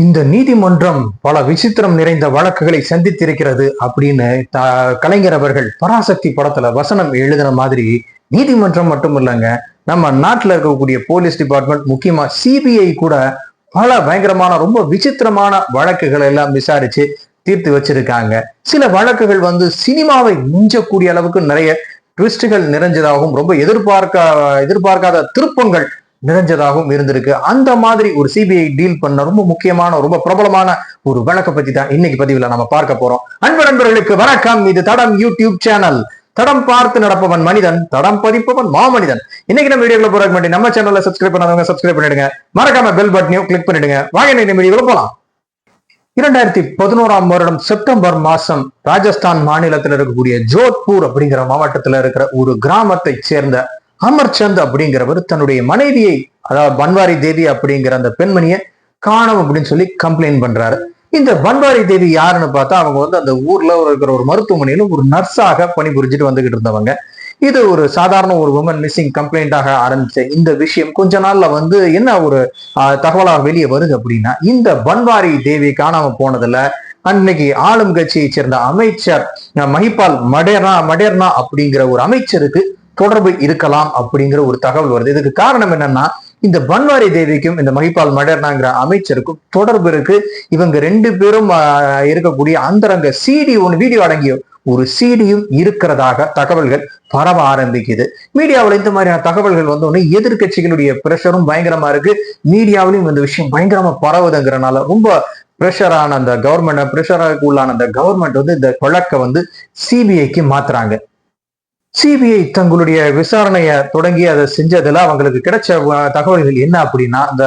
இந்த நீதிமன்றம் பல விசித்திரம் நிறைந்த வழக்குகளை சந்தித்திருக்கிறது அப்படின்னு த- கலைஞர் அவர்கள் பராசக்தி படத்துல வசனம் எழுதின மாதிரி நீதிமன்றம் மட்டும் இல்லைங்க நம்ம நாட்டில் இருக்கக்கூடிய போலீஸ் டிபார்ட்மெண்ட் முக்கியமா சிபிஐ கூட பல பயங்கரமான ரொம்ப விசித்திரமான வழக்குகளை எல்லாம் விசாரிச்சு தீர்த்து வச்சிருக்காங்க. சில வழக்குகள் வந்து சினிமாவை மிஞ்சக்கூடிய அளவுக்கு நிறைய ட்விஸ்டுகள் நிறைஞ்சதாகவும் ரொம்ப எதிர்பார்க்க எதிர்பார்க்காத திருப்பங்கள் நிறைஞ்சதாகவும் இருந்திருக்கு. அந்த மாதிரி ஒரு சிபிஐ டீல் பண்ண ரொம்ப முக்கியமான ரொம்ப பிரபலமான ஒரு வழக்கை பத்தி தான் இன்னைக்கு பதிவுல நம்ம பார்க்க போறோம். அன்பு நண்பர்களுக்கு வணக்கம். இது தடம் யூடியூப் சேனல் தடம் பார்த்து நடப்பவன் மனிதன் தடம் பதிப்பவன் மாமனிதன். இன்னைக்கு நம்ம வீடியோக்குள்ள போறதுக்கு முன்னாடி நம்ம சேனல்ல சப்ஸ்கிரைப் பண்ணாதவங்க சப்ஸ்கிரைப் பண்ணிடுங்க. மறக்காம பெல் பட்டனையும் கிளிக் பண்ணிடுங்க. வாங்க இந்த நம்ம போலாம். இரண்டாயிரத்தி பதினோராம் வருடம் செப்டம்பர் மாசம் ராஜஸ்தான் மாநிலத்தில் இருக்கக்கூடிய ஜோத்பூர் அப்படிங்கிற மாவட்டத்துல இருக்கிற ஒரு கிராமத்தை சேர்ந்த அமர்ச்சந்த் அப்படிங்கிறவர் தன்னுடைய மனைவியை அதாவது பன்வாரி தேவி அப்படிங்கிற அந்த பெண்மணியை காணோம் அப்படின்னு சொல்லி கம்ப்ளைண்ட் பண்றாரு. இந்த பன்வாரி தேவி யாருன்னு பார்த்தா அவங்க வந்து அந்த ஊர்ல இருக்கிற ஒரு மருத்துவமனையில ஒரு நர்ஸாக பணிபுரிஞ்சுட்டு வந்துகிட்டு இருந்தவங்க. இது ஒரு சாதாரண ஒரு உமன் மிஸ்ஸிங் கம்ப்ளைண்டாக ஆரம்பிச்ச இந்த விஷயம் கொஞ்ச நாள்ல வந்து என்ன ஒரு தகவலாக வெளியே வருது அப்படின்னா இந்த பன்வாரி தேவி காணாம போனதுல அன்னைக்கு ஆளும் கட்சியை சேர்ந்த அமைச்சர் அஹ், மஹிபால் மடேர்னா மடேர்னா அப்படிங்கிற ஒரு அமைச்சருக்கு தொடர்பு இருக்கலாம் அப்படிங்கிற ஒரு தகவல் வருது. இதுக்கு காரணம் என்னன்னா இந்த பன்வாரி தேவிக்கும் இந்த மகிப்பால் மடேர்னாங்கிற அமைச்சருக்கும் தொடர்பு இருக்கு. இவங்க ரெண்டு பேரும் இருக்கக்கூடிய அந்தரங்க சிடி ஒன்று வீடியோ அடங்கிய ஒரு சிடியும் இருக்கிறதாக தகவல்கள் பரவ ஆரம்பிக்குது. மீடியாவில் இந்த மாதிரியான தகவல்கள் வந்தோடனே எதிர்கட்சிகளுடைய பிரஷரும் பயங்கரமா இருக்கு. மீடியாவிலும் இந்த விஷயம் பயங்கரமா பரவுதுங்கிறனால ரொம்ப ப்ரெஷரான அந்த கவர்மெண்ட் ப்ரெஷராக உள்ளான அந்த கவர்மெண்ட் வந்து இந்த வழக்கை வந்து சிபிஐக்கு மாத்துறாங்க. சிபிஐ தங்களுடைய விசாரணையை தொடங்கி அதை செஞ்சதுல அவங்களுக்கு கிடைச்ச தகவல்கள் என்ன அப்படின்னா அந்த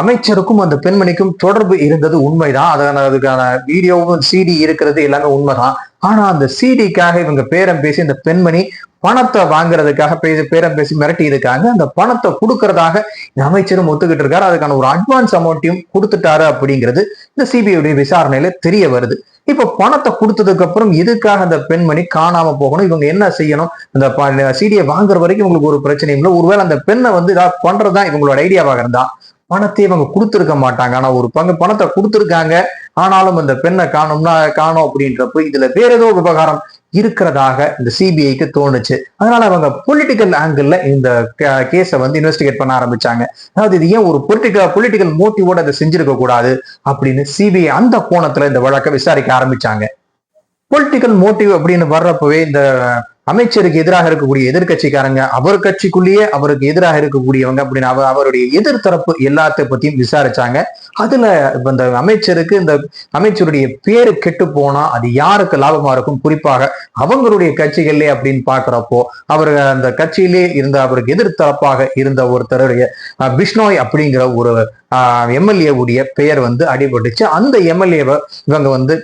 அமைச்சருக்கும் அந்த பெண்மணிக்கும் தொடர்பு இருந்தது உண்மைதான். அதனால அதுக்கான வீடியோவும் சிடி இருக்கிறது எல்லாமே உண்மைதான். ஆனா அந்த சிடிக்காக இவங்க பேரம் பேசி இந்த பெண்மணி பணத்தை வாங்குறதுக்காக பேசி பேரம் பேசி மிரட்டி இருக்காங்க அந்த பணத்தை கொடுக்கறதாக அமைச்சரும் ஒத்துக்கிட்டு இருக்காரு. அதுக்கான ஒரு அட்வான்ஸ் அமௌண்ட்டையும் கொடுத்துட்டாரு அப்படிங்கிறது இந்த சிபிஐடைய விசாரணையில தெரிய வருது. இப்ப பணத்தை கொடுத்ததுக்கு அப்புறம் எதுக்காக அந்த பெண்மணி காணாம போகணும்? இவங்க என்ன செய்யணும்? அந்த சீடியை வாங்குற வரைக்கும் இவங்களுக்கு ஒரு பிரச்சனையும் இல்லை. ஒருவேளை அந்த பெண்ணை வந்து ஏதாவது பண்றதுதான் இவங்களோட ஐடியாவாக இருந்தா பணத்தை இவங்க கொடுத்துருக்க மாட்டாங்க. ஆனா ஒரு பங்கு பணத்தை கொடுத்துருக்காங்க. ஆனாலும் அந்த பெண்ணை காணும்னா காணோம் அப்படின்றப்போ இதுல வேற ஏதோ விவகாரம் இருக்கிறதாக இந்த சிபிஐக்கு தோணுச்சு. அதனால அவங்க பொலிட்டிக்கல் ஆங்கிள் இந்த கேஸை வந்து இன்வெஸ்டிகேட் பண்ண ஆரம்பிச்சாங்க. அதாவது இது ஏன் ஒரு பொலிட்டிக்கல் பொலிட்டிக்கல் மோட்டிவோட அதை செஞ்சிருக்க கூடாது அப்படின்னு சிபிஐ அந்த கோணத்துல இந்த வழக்கை விசாரிக்க ஆரம்பிச்சாங்க. பொலிட்டிக்கல் மோட்டிவ் அப்படின்னு வர்றப்பவே இந்த அமைச்சருக்கு எதிராக இருக்கக்கூடிய எதிர்கட்சிக்காரங்க அவர் கட்சிக்குள்ளேயே அவருக்கு எதிராக இருக்கக்கூடியவங்க அப்படின்னு அவ அவருடைய எதிர்த்தரப்பு எல்லாத்த பத்தியும் விசாரிச்சாங்க. அதுல இப்ப இந்த அமைச்சருக்கு இந்த அமைச்சருடைய பேரு கெட்டு போனா அது யாருக்கு லாபமா இருக்கும்? குறிப்பாக அவங்களுடைய கட்சிகள்லே அப்படின்னு பாக்குறப்போ அவர் அந்த கட்சியிலே இருந்த அவருக்கு எதிர்த்தரப்பாக இருந்த ஒருத்தருடைய பிஷ்னோய் அப்படிங்கிற ஒரு எம்எல்ஏவுடைய பெயர் வந்து அடிபட்டுச்சு. அந்த எம்எல்ஏவை இவங்க வந்து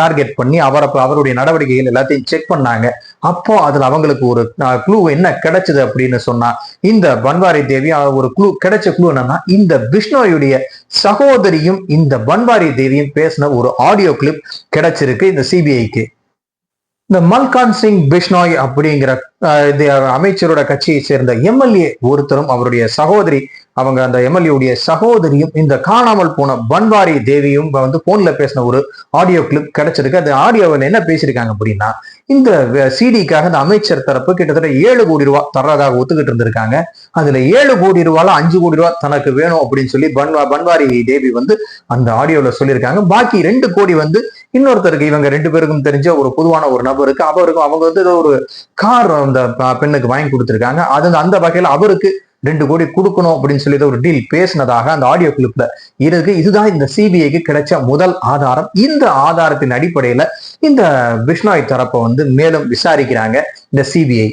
டார்கெட் பண்ணி அவரை அவருடைய நடவடிக்கைகள் எல்லாத்தையும் செக் பண்ணாங்க. அப்போ அதுல அவங்களுக்கு ஒரு குழு என்ன கிடைச்சது அப்படின்னு சொன்னா இந்த பன்வாரி தேவி ஒரு குழு கிடைச்ச குழு என்னன்னா இந்த பிஷ்ணோயுடைய சகோதரியும் இந்த பன்வாரி தேவியும் பேசின ஒரு ஆடியோ கிளிப் கிடைச்சிருக்கு இந்த சிபிஐக்கு இந்த மல்கான் சிங் பிஷ்னாய் அப்படிங்கிற அஹ், அமைச்சரோட கட்சியை சேர்ந்த எம்எல்ஏ ஒருத்தரும் அவருடைய சகோதரி அவங்க அந்த எம்எல்ஏடைய சகோதரியும் இந்த காணாமல் போன பன்வாரி தேவியும் வந்து போன்ல பேசின ஒரு ஆடியோ கிளிப் கிடைச்சிருக்கு. அந்த ஆடியோவில் என்ன பேசியிருக்காங்க அப்படின்னா இந்த சிடிக்காக இந்த அமைச்சர் தரப்பு கிட்டத்தட்ட ஏழு கோடி ரூபாய் தர்றதாக ஒத்துக்கிட்டு இருந்திருக்காங்க. அதுல ஏழு கோடி ரூபாயில அஞ்சு கோடி ரூபாய் தனக்கு வேணும் அப்படின்னு சொல்லி பன்வா பன்வாரி தேவி வந்து அந்த ஆடியோல சொல்லியிருக்காங்க. பாக்கி ரெண்டு கோடி வந்து இன்னொருத்தருக்கு இவங்க ரெண்டு பேருக்கும் தெரிஞ்ச ஒரு பொதுவான ஒரு நபருக்கு அவருக்கும் அவங்க வந்து ஒரு கார் அந்த பெண்ணுக்கு வாங்கி கொடுத்துருக்காங்க. அது அந்த வகையில் அவருக்கு ரெண்டு கோடி கொடுக்கணும் அப்படின்னு சொல்லி ஒரு டீல் பேசினதாக அந்த ஆடியோ கிளிப்ல இருக்கு இதுதான் இந்த சிபிஐக்கு கிடைச்ச முதல் ஆதாரம். இந்த ஆதாரத்தின் அடிப்படையில இந்த பிஷ்னாய் தரப்பை வந்து மேலும் விசாரிக்கிறாங்க இந்த சிபிஐ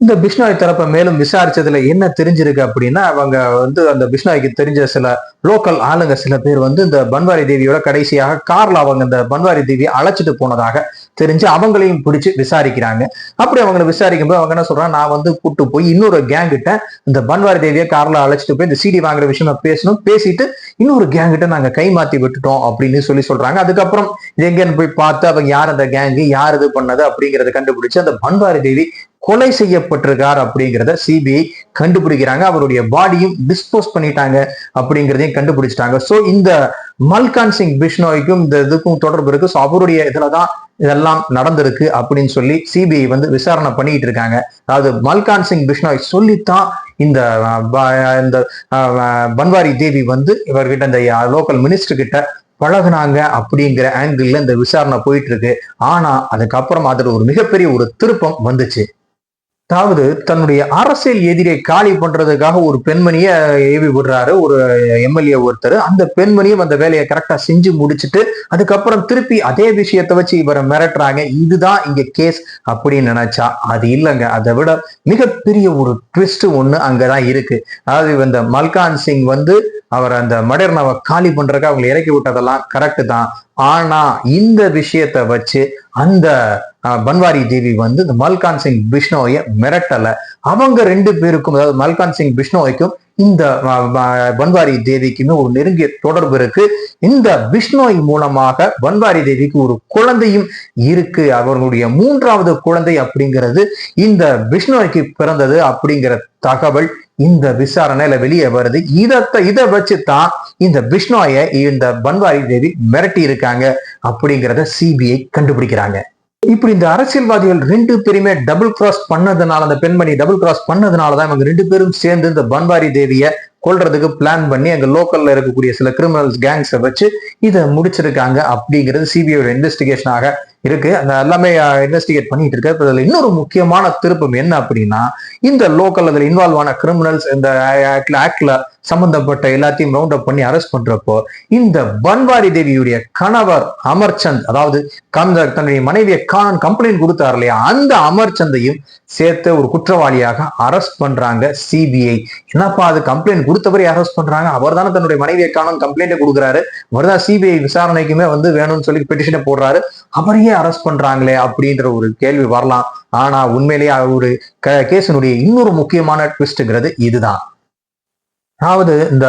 இந்த பிஷ்ணாய் தரப்பை மேலும் விசாரிச்சதுல என்ன தெரிஞ்சிருக்கு அப்படின்னா அவங்க வந்து அந்த பிஷ்ணாய்க்கு தெரிஞ்ச சில லோக்கல் ஆளுங்க சில பேர் வந்து இந்த பன்வாரி தேவியோட கடைசியாக கார்ல அவங்க இந்த பன்வாரி தேவியை அழைச்சிட்டு போனதாக தெரிஞ்சு அவங்களையும் பிடிச்சு விசாரிக்கிறாங்க. அப்படி அவங்களை விசாரிக்கும் போது அவங்க என்ன சொல்றாங்க நான் வந்து கூட்டு போய் இன்னொரு கேங் கிட்ட இந்த பன்வாரி தேவியை கார்ல அழைச்சிட்டு போய் இந்த சீடி வாங்குற விஷயமா பேசணும் பேசிட்டு இன்னொரு கேங் கிட்ட நாங்க கை மாத்தி விட்டுட்டோம் அப்படின்னு சொல்லி சொல்றாங்க. அதுக்கப்புறம் எங்கன்னு போய் பார்த்து அவங்க யார் அந்த கேங்கு யார் இது பண்ணது அப்படிங்கறத கண்டுபிடிச்சு அந்த பன்வாரி தேவி கொலை செய்யப்பட்டிருக்கார் அப்படிங்கிறத சிபிஐ கண்டுபிடிக்கிறாங்க. அவருடைய பாடியும் டிஸ்போஸ் பண்ணிட்டாங்க அப்படிங்கிறதையும் கண்டுபிடிச்சிட்டாங்க. ஸோ இந்த மல்கான் சிங் பிஷ்னோய்க்கும் இந்த இதுக்கும் தொடர்பு இருக்கு. ஸோ அவருடைய இதுலதான் இதெல்லாம் நடந்திருக்கு அப்படின்னு சொல்லி சிபிஐ வந்து விசாரணை பண்ணிட்டு இருக்காங்க. அதாவது மல்கான் சிங் பிஷ்னோய் சொல்லித்தான் இந்த இந்த பன்வாரி தேவி வந்து இவர்கிட்ட இந்த லோக்கல் மினிஸ்டர் கிட்ட பழகுனாங்க அப்படிங்கிற ஆங்கிள் இந்த விசாரணை போயிட்டு இருக்கு. ஆனா அதுக்கப்புறம் அதுல ஒரு மிகப்பெரிய ஒரு திருப்பம் வந்துச்சு. அதாவது தன்னுடைய அரசியல் எதிரியை காலி பண்றதுக்காக ஒரு பெண்மணியை ஏவி விடுறாரு. ஒரு எம்எல்ஏ ஒருத்தர். அந்த பெண்மணியும் அந்த வேலையை கரெக்டா செஞ்சு முடிச்சுட்டு அதுக்கப்புறம் திருப்பி அதே விஷயத்தை வச்சு இவரை மிரட்டுறாங்க. இதுதான் இங்க கேஸ் அப்படின்னு நினைச்சா அது இல்லைங்க. அதை விட மிகப்பெரிய ஒரு ட்விஸ்ட் ஒண்ணு அங்கதான் இருக்கு. அதாவது இந்த மல்கான் சிங் வந்து அவர் அந்த மடர்னவை காலி பண்றதுக்கு அவங்களை இறக்கி விட்டதெல்லாம் கரெக்டு தான். ஆனா இந்த விஷயத்தை வச்சு அந்த பன்வாரி தேவி வந்து இந்த மல்கான் சிங் பிஷ்ணோய மிரட்டல. அவங்க ரெண்டு பேருக்கும் அதாவது மல்கான் சிங் பிஷ்ணோய்க்கும் இந்த பன்வாரி தேவிக்குமே ஒரு நெருங்கிய தொடர்பு இருக்கு. இந்த பிஷ்ணோய் மூலமாக பன்வாரி தேவிக்கு ஒரு குழந்தையும் இருக்கு. அவர்களுடைய மூன்றாவது குழந்தை அப்படிங்கிறது இந்த பிஷ்ணோய்க்கு பிறந்தது அப்படிங்கிற தகவல் இந்த விசாரணையில வெளியே வருது. இதத்தை இதை வச்சுதான் இந்த பிஷ்ணோய இந்த பன்வாரி தேவி மிரட்டி இருக்காங்க அப்படிங்கிறத சிபிஐ கண்டுபிடிக்கிறாங்க. இப்படி இந்த அரசியல்வாதிகள் ரெண்டு பேருமே டபுள் கிராஸ் பண்ணதுனால அந்த பெண்மணி டபுள் கிராஸ் பண்ணதுனாலதான் இவங்க ரெண்டு பேரும் சேர்ந்து இந்த பன்வாரி தேவிய கொல்றதுக்கு பிளான் பண்ணி அங்க லோக்கல்ல இருக்கக்கூடிய சில கிரிமினல்ஸ் கேங்ஸை வச்சு இதை முடிச்சிருக்காங்க அப்படிங்கிறது சிபிஐயோட இன்வெஸ்டிகேஷனாக இருக்கு. அந்த எல்லாமே இன்வெஸ்டிகேட் பண்ணிட்டு இருக்கு. இதுல இன்னொரு முக்கியமான திருப்பம் என்ன அப்படின்னா இந்த லோக்கல் அதில் இன்வால்வ் ஆன கிரிமினல்ஸ் இந்த ஆக்ட்ல சம்பந்தப்பட்ட எல்லாத்தையும் ரவுண்ட் அப் பண்ணி அரெஸ்ட் பண்றப்போ இந்த பன்வாரி தேவியுடைய கணவர் அமர்சந்த் அதாவது கந்த- தன்னுடைய மனைவியை காணன் கம்ப்ளைண்ட் கொடுத்தார் இல்லையா? அந்த அமர்சந்தையும் சேர்த்து ஒரு குற்றவாளியாக அரெஸ்ட் பண்றாங்க சிபிஐ என்னப்பா அது கம்ப்ளைண்ட் கொடுத்தவரை அரெஸ்ட் பண்றாங்க அவர் தானே தன்னுடைய மனைவியை காணன் கம்ப்ளைண்ட் கொடுக்குறாரு. அவர் சிபிஐ விசாரணைக்குமே வந்து வேணும்னு சொல்லி பெட்டிஷனை போடுறாரு. அவரையே அரெஸ்ட் பண்றாங்களே அப்படின்ற ஒரு கேள்வி வரலாம். ஆனா உண்மையிலேயே ஒரு கேஸினுடைய இன்னொரு முக்கியமான ட்விஸ்ட்ங்கிறது இதுதான். அதாவது இந்த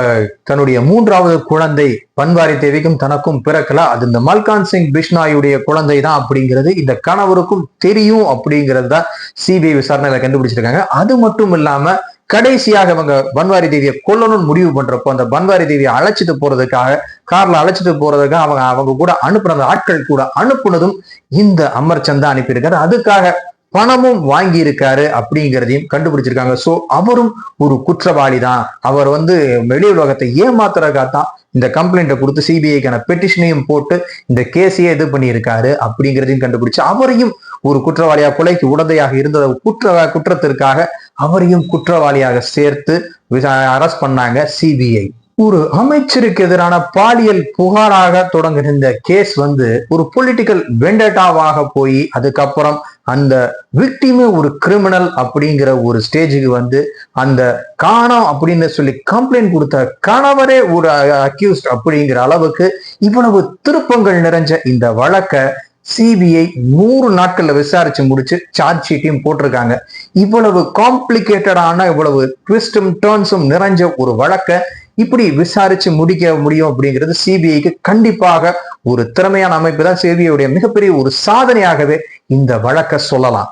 தன்னுடைய மூன்றாவது குழந்தை பன்வாரி தேவிக்கும் தனக்கும் பிறக்கல. அது இந்த மல்கான் சிங் பிஷ்னாயுடைய குழந்தை தான் அப்படிங்கிறது இந்த கணவருக்கும் தெரியும் அப்படிங்கிறது தான் சிபிஐ விசாரணையில கண்டுபிடிச்சிருக்காங்க. அது மட்டும் இல்லாம கடைசியாக இவங்க பன்வாரி தேவியை கொல்லணும்னு முடிவு பண்றப்போ அந்த பன்வாரி தேவியை அழைச்சிட்டு போறதுக்காக கார்ல அழைச்சிட்டு போறதுக்காக அவங்க அவங்க கூட அனுப்புன அந்த ஆட்கள் கூட அனுப்புனதும் இந்த அமர்ச்சந்த் தான் அனுப்பியிருக்காரு. அதுக்காக பணமும் வாங்கி இருக்காரு அப்படிங்கிறதையும் கண்டுபிடிச்சிருக்காங்க. சோ அவரும் ஒரு குற்றவாளி தான் அவர் வந்து வெளி உலகத்தை ஏமாத்துறதுக்காக தான் இந்த கம்ப்ளைண்ட்டை கொடுத்து சிபிஐக்கான பெட்டிஷனையும் போட்டு இந்த கேஸையே இது பண்ணியிருக்காரு அப்படிங்கிறதையும் கண்டுபிடிச்சு அவரையும் ஒரு குற்றவாளியாக கொலைக்கு உடந்தையாக இருந்த குற்ற குற்றத்திற்காக அவரையும் குற்றவாளியாக சேர்த்து அரெஸ்ட் பண்ணாங்க சிபிஐ ஒரு அமைச்சருக்கு எதிரான பாலியல் புகாராக தொடங்குகிற இந்த கேஸ் வந்து ஒரு பொலிட்டிக்கல் வெண்டட்டாவாக போய் அதுக்கப்புறம் அந்த விக்டிமே ஒரு கிரிமினல் அப்படிங்கிற ஒரு ஸ்டேஜுக்கு வந்து அந்த காணோம் அப்படின்னு சொல்லி கம்ப்ளைண்ட் கொடுத்த கணவரே ஒரு அக்யூஸ்ட் அப்படிங்கிற அளவுக்கு இவ்வளவு திருப்பங்கள் நிறைஞ்ச இந்த வழக்கை சிபிஐ நூறு நாட்கள்ல விசாரிச்சு முடிச்சு சார்ஜ் ஷீட்டையும் போட்டிருக்காங்க. இவ்வளவு காம்ப்ளிகேட்டடான இவ்வளவு ட்விஸ்டும் டேர்ன்ஸும் நிறைஞ்ச ஒரு வழக்கை இப்படி விசாரிச்சு முடிக்க முடியும் அப்படிங்கிறது சிபிஐக்கு கண்டிப்பாக ஒரு திறமையான அமைப்பு தான். சிபிஐடைய மிகப்பெரிய ஒரு சாதனையாகவே இந்த வழக்கை சொல்லலாம்.